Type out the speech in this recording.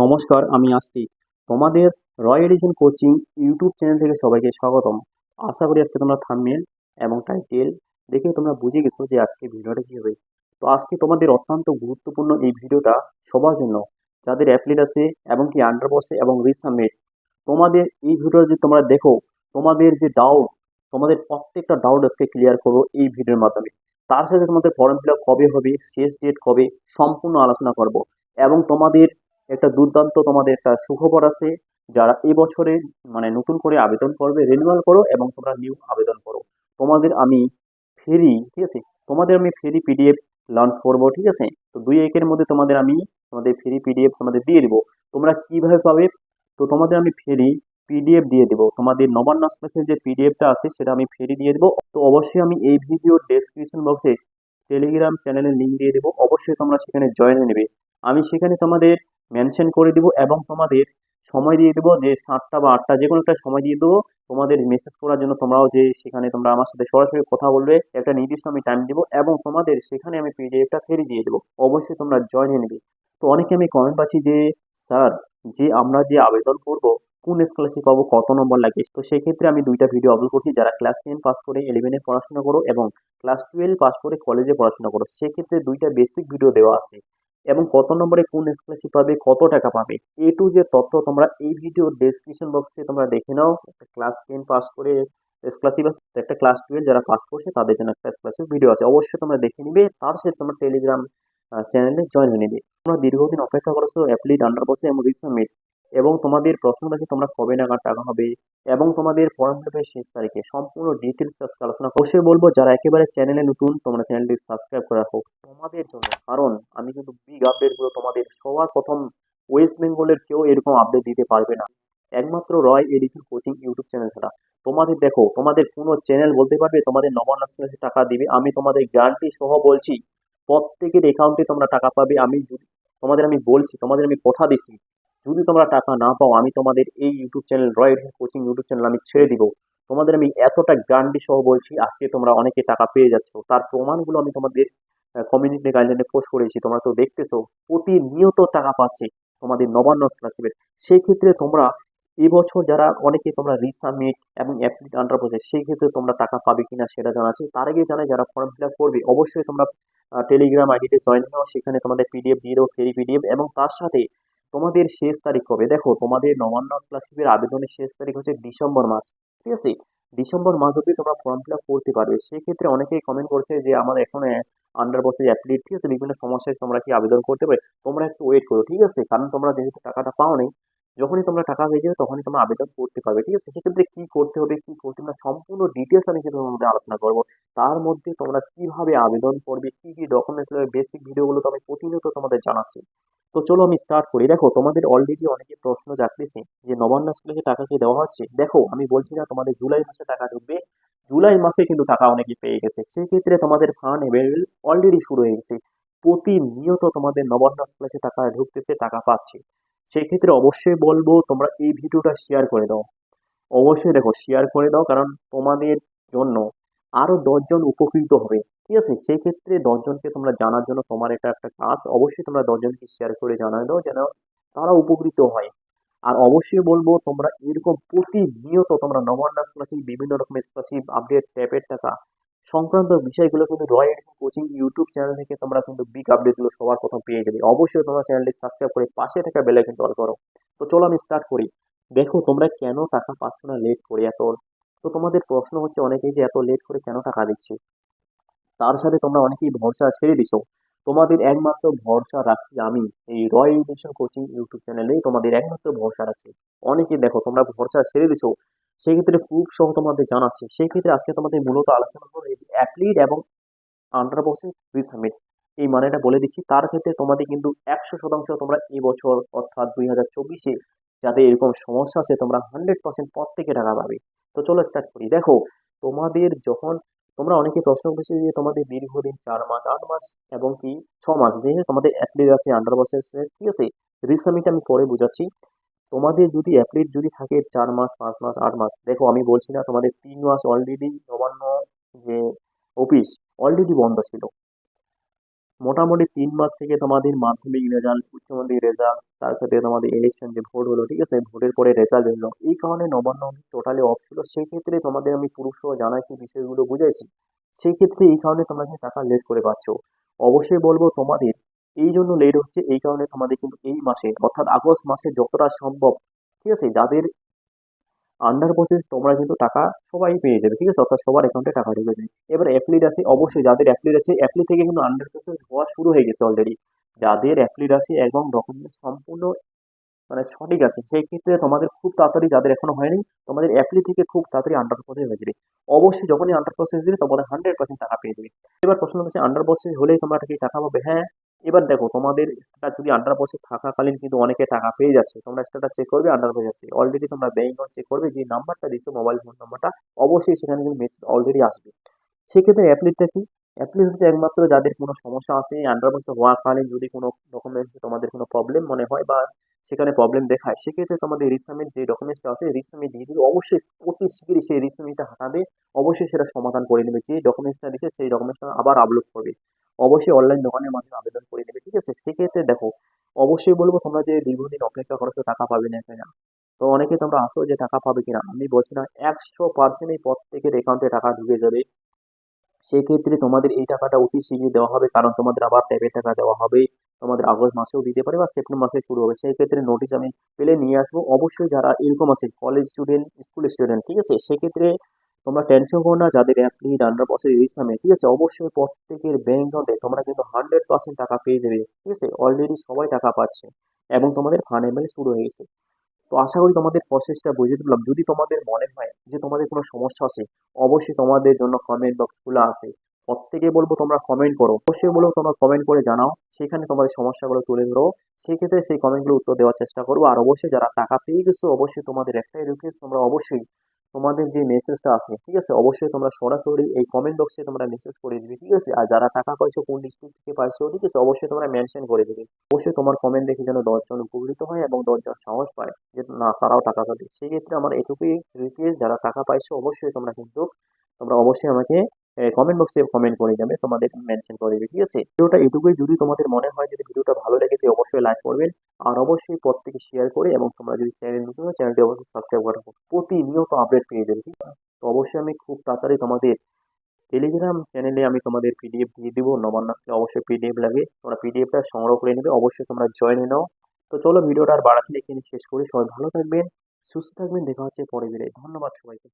নমস্কার, আমি আসছি তোমাদের Roy edition coaching YouTube channel থেকে সবাইকে স্বাগতম। আশা করি আজকে তোমরা থাম্বনেল এবং টাইটেল দেখে তোমরা বুঝে গেছো যে আজকে ভিডিওটা কী হবে। তো আজকে তোমাদের অত্যন্ত গুরুত্বপূর্ণ এই ভিডিওটা সবার জন্য, যাদের অ্যাপ্লিট আছে এবং কি আন্ডার বসে এবং রিসাবমিট তোমাদের এই ভিডিওটা যদি তোমরা দেখো, তোমাদের যে ডাউট তোমাদের প্রত্যেকটা ডাউট আজকে ক্লিয়ার করব এই ভিডিওর মাধ্যমে। তার সাথে তোমাদের ফর্ম ফিল কবে হবে, শেষ ডেট কবে, সম্পূর্ণ আলোচনা করব। এবং তোমাদের একটা দুর্দান্ত তোমাদের একটা সুখবর আছে, যারা এই বছরে মানে নতুন করে আবেদন করবে রিনিউয়াল করো এবং তোমরা নিউ আবেদন করো। তোমাদের আমি ফেরি ঠিক আছে? তোমাদের আমি ফেরি পিডিএফ লঞ্চ করব, ঠিক আছে? তো দুই একের মধ্যে তোমাদের আমি তোমাদের ফ্রি পিডিএফ তোমাদের দিয়ে দিব। তোমরা কীভাবে পাবে? তো তোমাদের আমি ফ্রি পিডিএফ দিয়ে দেবো। তোমাদের নবান্ন স্পেসের যে পিডিএফটা আছে, সেটা আমি ফ্রি দিয়ে দেবো। তো অবশ্যই আমি এই ভিডিও ডেসক্রিপশন বক্সে টেলিগ্রাম চ্যানেলের লিঙ্ক দিয়ে দেবো। অবশ্যই তোমরা সেখানে জয়েন নেবে। আমি সেখানে তোমাদের মেনশন করে দিব এবং তোমাদের সময় দিয়ে দেবো যে সাতটা বা আটটা যে কোনো একটা সময় দিয়ে দেবো। তোমাদের মেসেজ করার জন্য তোমরাও যে সেখানে তোমরা আমার সাথে সরাসরি কথা বলবে, একটা নির্দিষ্ট আমি টাইম দেবো এবং তোমাদের সেখানে আমি পিডিএফটা ফেরি দিয়ে দেবো। অবশ্যই তোমরা জয়েন হয়ে নেবে। তো অনেকে আমি কমেন্ট পাচ্ছি যে, স্যার, যে আমরা যে আবেদন করব, কোন স্কলারশিপ পাবো কত নম্বর লাগে? তো সেক্ষেত্রে আমি দুইটা ভিডিও আপলোড করছি। যারা ক্লাস টেন পাস করে ইলেভেনে পড়াশোনা করো এবং ক্লাস টুয়েলভ পাস করে কলেজে পড়াশোনা করো, সেক্ষেত্রে দুইটা বেসিক ভিডিও দেওয়া আছে। এবং কত নম্বরে কোন স্কলারশিপ পাবে, কত টাকা পাবে এ টু যে তথ্য তোমরা এই ভিডিও ডেসক্রিপশন বক্সে তোমরা দেখে নাও। একটা ক্লাস টেন পাস করে স্কলারশিপ আছে একটা ক্লাস টুয়েলভ যারা পাস করছে, তাদের জন্য একটা স্কলারশিপ ভিডিও আছে। অবশ্যই তোমরা দেখে নিবে, তার সাথে তোমরা টেলিগ্রাম চ্যানেলে জয়েন হয়ে নেবে। তোমরা দীর্ঘদিন অপেক্ষা করেছ অ্যাপ্লিট আন্ডার বসে এবং রিসামিট এবং তোমাদের প্রশ্ন থাকে, তোমরা কবে নাগাদ টাকা হবে এবং তোমাদের ফর্ম ফিল শেষ তারিখে। সম্পূর্ণ ডিটেলস আজকে আলোচনা অবশ্যই বলব, যারা একেবারে চ্যানেলে নতুন, তোমরা চ্যানেলটি সাবস্ক্রাইব করা হোক তোমাদের জন্য, কারণ আমি কিন্তু বিগ আপডেটগুলো তোমাদের সবার প্রথম ওয়েস্ট বেঙ্গলের কেউ এরকম আপডেট দিতে পারবে না। একমাত্র Roy edition coaching YouTube channel ছাড়া। তোমাদের দেখো, তোমাদের কোনো চ্যানেল বলতে পারবে, তোমাদের নবান্ন টাকা দিবে। আমি তোমাদের গ্যারান্টি সহ বলছি, প্রত্যেকের অ্যাকাউন্টে তোমরা টাকা পাবে। আমি তোমাদের আমি বলছি, তোমাদের আমি কথা দিচ্ছি। যদি তোমরা টাকা না পাও, আমি তোমাদের এই YouTube channel Roy coaching YouTube channel আমি ছেড়ে দিব। তোমাদের আমি এতটা গ্যারান্টি সহ বলছি, আজকে তোমরা অনেকে টাকা পেয়ে যাচ্ছ। তার প্রমাণগুলো আমি তোমাদের কমিউনিটি গাইডলাইনে পোস্ট করেছি। তোমরা তো দেখতেছো, প্রতিনিয়ত টাকা পাচ্ছে তোমাদের নবান্ন স্কলারশিপের সেই ক্ষেত্রে তোমরা এবছর যারা অনেকে তোমরা রিসাবমিট এবং অ্যাপ্লিট আন্ডার প্রসেস সেই ক্ষেত্রে তোমরা টাকা পাবে কিনা সেটা জানাচ্ছি তার আগে জানাই যারা ফর্ম ফিল আপ করবে, অবশ্যই তোমরা টেলিগ্রাম আইডিতে জয়েন হও সেখানে তোমাদের পিডিএফ দিয়ে দেবো ফ্রি পিডিএফ এবং তার সাথে তোমাদের শেষ তারিখ কবে? দেখো, তোমাদের নবান্ন স্কলারশিপের আবেদনের শেষ তারিখ হচ্ছে ডিসেম্বর মাস, ঠিক আছে? ডিসেম্বর মাস অবধি তোমরা ফর্ম ফিল আপ করতে পারবে। সেক্ষেত্রে অনেকেই কমেন্ট করছে যে, আমার এখন আন্ডার বসে অ্যাপ্লিট ঠিক আছে? বিভিন্ন সমস্যায় তোমরা কি আবেদন করতে পারে? তোমরা একটু ওয়েট করো, ঠিক আছে? কারণ তোমরা যেহেতু টাকাটা পাও নেই, যখনই তোমরা টাকা হয়ে যাবে তখনই তোমরা আবেদন করতে পারবে, ঠিক আছে? সেক্ষেত্রে কি করতে হবে, কি করতে হবে সম্পূর্ণ ডিটেলস আমি কিন্তু তোমাদের আলোচনা করব। তার মধ্যে তোমরা কীভাবে আবেদন করবে, কি কি ডকুমেন্টস লাগবে বেসিক ভিডিওগুলো তো আমি প্রতিনিয়ত তোমাদের জানাচ্ছি। তো চলো আমি স্টার্ট করি। দেখো, তোমাদের অলরেডি অনেকে প্রশ্ন জাগতেছে যে নবান্ন স্কুলে টাকা কি দেওয়া হচ্ছে? দেখো, আমি বলছি না তোমাদের জুলাই মাসে টাকা ঢুকবে, জুলাই মাসে কিন্তু টাকা অনেকে পেয়ে গেছে। সেক্ষেত্রে তোমাদের ফান্ড অ্যাভেলেবেল অলরেডি শুরু হয়ে গেছে। প্রতিনিয়ত তোমাদের নবান্ন স্কুলে টাকা ঢুকতেছে, টাকা পাচ্ছে। সেক্ষেত্রে অবশ্যই বলব, তোমরা এই ভিডিওটা শেয়ার করে দাও। অবশ্যই দেখো শেয়ার করে দাও, কারণ তোমাদের জন্য আরও দশজন উপকৃত হবে। ঠিক আছে? সেই ক্ষেত্রে দশজনকে তোমরা জানার জন্য তোমার এটা একটা কাজ অবশ্যই তোমরা দশজনকে শেয়ার করে জানাই দাও যেন তারা উপকৃত হয়। আর অবশ্যই বলব, তোমরা এরকম প্রতিনিয়ত তোমরা নবান্ন স্কলারশিপ বিভিন্ন রকমের স্কলারশিপ আপডেট ট্যাপের টাকা সংক্রান্ত বিষয়গুলো কিন্তু Roy edition coaching YouTube channel থেকে তোমরা কিন্তু বিগ আপডেটগুলো সবার প্রথম পেয়ে যাবে। অবশ্যই তোমরা চ্যানেলটি সাবস্ক্রাইব করে পাশে থাকা বেল আইকনটি অল করো। তো চলো আমি স্টার্ট করি। দেখো, তোমরা কেন টাকা পাচ্ছ না লেট করে? এত তো তোমাদের প্রশ্ন হচ্ছে অনেকেই যে এত লেট করে কেন টাকা দিচ্ছে? তার সাথে তোমরা অনেকেই ভরসা ছেড়ে দিছো। তোমাদের একমাত্র ভরসা রাখছি আমি। এই রয় এডুকেশন কোচিং ইউটিউব চ্যানেলে তোমাদের একমাত্র ভরসা আছে অনেকে দেখো, তোমরা ভরসা ছেড়ে দিছো। সেক্ষেত্রে প্রুফ সহ তোমাদের জানাচ্ছি। সেই ক্ষেত্রে আজকে তোমাদের মূলত আলোচনা করব এই যে অ্যাপ্লিড এবং আন্ডার বক্সিং রিসামিট এই মানেটা বলে দিচ্ছি। তার ক্ষেত্রে তোমাদের কিন্তু একশো শতাংশ তোমরা এই বছর অর্থাৎ দুই হাজার চব্বিশে যাতে এরকম সমস্যা আছে, তোমরা হান্ড্রেড পার্সেন্ট প্রত্যেকে টাকা পাবে। তো চলো স্টার্ট করি। দেখো, তোমাদের যখন তোমরা অনেকে প্রশ্ন করেছ যে তোমাদের দীর্ঘদিন চার মাস, আট মাস এবং কি ছ মাস দিয়ে তোমাদের অ্যাপ্লিট আছে আন্ডার বসেস ঠিক আছে? রিসামিট আমি পরে বোঝাচ্ছি। তোমাদের যদি অ্যাপ্লিট যদি থাকে চার মাস, পাঁচ মাস, আট মাস, দেখো আমি বলছি না তোমাদের তিন মাস অলরেডি নবান্ন যে অফিস অলরেডি বন্ধ ছিল। মোটামুটি তিন মাস থেকে তোমাদের মাধ্যমিক রেজাল্ট উচ্চ মাধ্যমিক রেজাল্ট তার সাথে তোমাদের ইলেকশন যে ভোট হলো, ঠিক আছে? ভোটের পরে রেজাল্ট এলো এই কারণে নবান্ন টোটালি অফ ছিল। সেই ক্ষেত্রে তোমাদের আমি পুরুষ জানাইছি, বিষয়গুলো বুঝাইছি। সেই ক্ষেত্রে এই কারণে তোমরা কিন্তু টাকা লেট করে পাচ্ছ, অবশ্যই বলব তোমাদের এই জন্য লেট হচ্ছে, এই কারণে তোমাদের কিন্তু এই মাসে, অর্থাৎ আগস্ট মাসে যতটা সম্ভব, ঠিক আছে? যাদের আন্ডার প্রসেস তোমরা কিন্তু টাকা সবাই পেয়ে যাবে, ঠিক আছে? অর্থাৎ সবার অ্যাকাউন্টে টাকা ঢুকে যাবে এবার অ্যাপ্লিড আছে অবশ্যই যাদের অ্যাপ্লিড আছে অ্যাপ্লি থেকে কিন্তু আন্ডার প্রসেস হওয়া শুরু হয়ে গেছে অলরেডি যাদের অ্যাপ্লিড আছে এবং ডকুমেন্ট সম্পূর্ণ মানে সঠিক আছে, সেই ক্ষেত্রে তোমাদের খুব তাড়াতাড়ি, যাদের এখনও হয়নি, তোমাদের অ্যাপ্লি থেকে খুব তাড়াতাড়ি আন্ডার প্রসেস হয়ে যাবে। অবশ্যই যখনই আন্ডার প্রসেস দিবে তোমাদের হান্ড্রেড পার্সেন্ট টাকা পেয়ে যাবে। এবার প্রশ্ন হচ্ছে আন্ডার প্রসেস হলেই তোমরা কি টাকা পাবে? হ্যাঁ এবার দেখো, তোমাদের স্ট্যাটাস যদি আন্ডার প্রসেস থাকাকালীন কিন্তু অনেকে টাকা পেয়ে যাচ্ছে। তোমরা স্ট্যাটাস চেক করবে আন্ডার প্রসেস অলরেডি তোমরা ব্যাংক অ্যাকাউন্ট চেক করবে, যে নাম্বারটা দিছো মোবাইল ফোন নাম্বারটা অবশ্যই সেখানে কিন্তু মেসেজ অলরেডি আসবে। সেক্ষেত্রে অ্যাপ্লিটটা কি? অ্যাপ্লি হচ্ছে একমাত্র যাদের কোনো সমস্যা আছে আন্ডার প্রসেস হওয়াকালীন যদি কোনো ডকুমেন্টস তোমাদের কোনো প্রবলেম মনে হয় বা সেখানে প্রবলেম দেখায়। সেক্ষেত্রে তোমাদের রিসামিট যে ডকুমেন্টসটা আছে রিসামিট দিয়ে দিবে অবশ্যই অতি শীঘ্রই সেই রিসামিটটা হাঁটাবে অবশ্যই সেটা সমাধান করে নেবে। যে ডকুমেন্টসটা দিচ্ছে সেই ডকুমেন্টসটা আবার আপলোড করবে। অবশ্যই অনলাইন দোকানের মাধ্যমে আবেদন করে নেবে, ঠিক আছে? সেক্ষেত্রে দেখো, অবশ্যই বলব তোমরা যে দীর্ঘদিন অপেক্ষা করো তো টাকা পাবে না কিনা তো অনেকে তোমরা আসো যে টাকা পাবে কিনা। আমি বলছি না, একশো পার্সেন্ট এই প্রত্যেকের অ্যাকাউন্টে টাকা ঢুকে যাবে। সেক্ষেত্রে তোমাদের এই টাকাটা অতি শীঘ্রই দেওয়া হবে, কারণ তোমাদের আবার ট্যাবের টাকা দেওয়া হবে। তোমাদের আগস্ট মাসেও দিতে পারে বা সেপ্টেম্বর মাসে শুরু হবে। সেই ক্ষেত্রে নোটিশ আমি পেলে নিয়ে আসব। অবশ্যই যারা এরকম আছে কলেজ স্টুডেন্ট স্কুল স্টুডেন্ট ঠিক আছে? সেক্ষেত্রে তোমরা টেনশন করো না, যাদের অ্যাপ্লি আন্ডার বছর ইসলামে ঠিক আছে? অবশ্যই প্রত্যেকের ব্যাংক অ্যাকাউন্টে তোমরা কিন্তু হান্ড্রেড পার্সেন্ট টাকা পেয়ে যাবে, ঠিক আছে? অলরেডি সবাই টাকা পাচ্ছে এবং তোমাদের ফান্ড শুরু হয়ে গেছে। তো আশা করি তোমাদের প্রসেসটা বুঝে দিলাম। যদি তোমাদের মনে হয় যে তোমাদের কোনো সমস্যা আছে, অবশ্যই তোমাদের জন্য কমেন্ট বক্স খোলা আছে। প্রত্যেকে বলব তোমরা কমেন্ট করো। অবশ্যই বলব তোমরা কমেন্ট করে জানাও, সেখানে তোমাদের সমস্যাগুলো তুলে ধরো। সেক্ষেত্রে সেই কমেন্টগুলো উত্তর দেওয়ার চেষ্টা করব। আর অবশ্যই যারা টাকা পেয়ে গেছো, অবশ্যই তোমাদের একটাই রিকোয়েস্ট তোমরা অবশ্যই তোমাদের যে মেসেজটা আছে, ঠিক আছে? অবশ্যই তোমরা সরাসরি এই কমেন্ট বক্সে তোমরা মেসেজ করে দিবে, ঠিক আছে? আর যারা টাকা পাইছো, কোন ডিস্ট্রিক্ট থেকে পাইছো, ঠিক আছে? অবশ্যই তোমরা মেনশন করে দিবে। অবশ্যই তোমার কমেন্ট দেখে যেন দশজন উপকৃত হয় এবং দশজন সাহস পায় যে, না, তারাও টাকা পাবে। সেই ক্ষেত্রে আমার এটুকুই রিকোয়েস্ট যারা টাকা পাইছো, অবশ্যই তোমরা কিন্তু, তোমরা অবশ্যই আমাকে কমেন্ট বক্সে কমেন্ট করে যাবে, তোমাদের মেনশন করে দেবে, ঠিক আছে? ভিডিওটা এটুকুই, যদি তোমাদের মনে হয় যদি ভিডিওটা ভালো লাগে লেগেছে অবশ্যই লাইক করবেন, আর অবশ্যই প্রত্যেকে শেয়ার করে, এবং তোমরা যদি চ্যানেল নতুন চ্যানেলটি অবশ্যই সাবস্ক্রাইব করে প্রতিনিয়ত আপডেট পেয়ে যাবে, ঠিক আছে? তো অবশ্যই আমি খুব তাড়াতাড়ি তোমাদের টেলিগ্রাম চ্যানেলে আমি তোমাদের পিডিএফ দিয়ে দিব, নবান্ন আসলে অবশ্যই পিডিএফ লাগে, তোমরা পিডিএফটা সংগ্রহ করে নেবে, অবশ্যই তোমরা জয়েন হয়ে নাও। তো চলো ভিডিওটা আর বাড়াচ্ছি এখানে শেষ করি, সবাই ভালো থাকবেন, সুস্থ থাকবেন, দেখা হচ্ছে পরে ভিডিও ধন্যবাদ সবাইকে।